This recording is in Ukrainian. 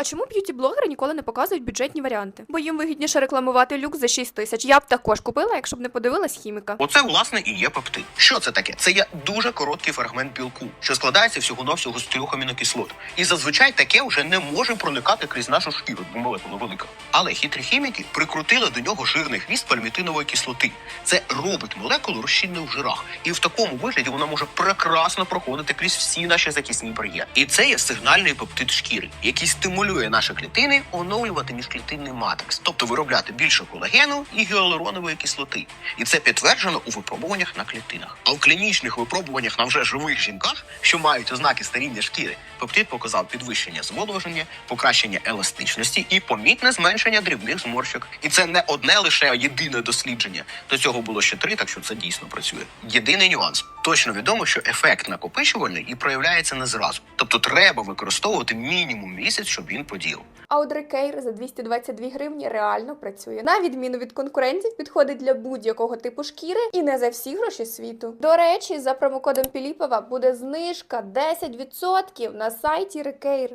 А чому б'юті-блогери ніколи не показують бюджетні варіанти? Бо їм вигідніше рекламувати люк за 6 тисяч. Я б також купила, якщо б не подивилась хіміка. Оце власне і є пептид. Що це таке? Це є дуже короткий фрагмент білку, що складається всього навсього з трьох амінокислот. І зазвичай таке вже не може проникати крізь нашу шкіру, бо молекула велика. Але хитрі хіміки прикрутили до нього жирний хвіст пальмітинової кислоти. Це робить молекулу розчинною в жирах, і в такому вигляді вона може прекрасно проходити крізь всі наші захисні бар'єри. І це є сигнальний пептид шкіри, який стимулює наші клітини оновлювати міжклітинний матрикс, тобто виробляти більше колагену і гіалуронової кислоти. І це підтверджено у випробуваннях на клітинах. А в клінічних випробуваннях на вже живих жінках, що мають ознаки старіння шкіри, пептид показав підвищення зволоження, покращення еластичності і помітне зменшення дрібних зморщок. І це не одне лише єдине дослідження. До цього було ще три, так що це дійсно працює. Єдиний нюанс. Точно відомо, що ефект накопичувальний і проявляється не зразу. Тобто треба використовувати мінімум місяць, щоб він подіяв. А от Рекейр за 222 гривні реально працює. На відміну від конкурентів, підходить для будь-якого типу шкіри і не за всі гроші світу. До речі, за промокодом Піліпова буде знижка 10% на сайті Рекейр.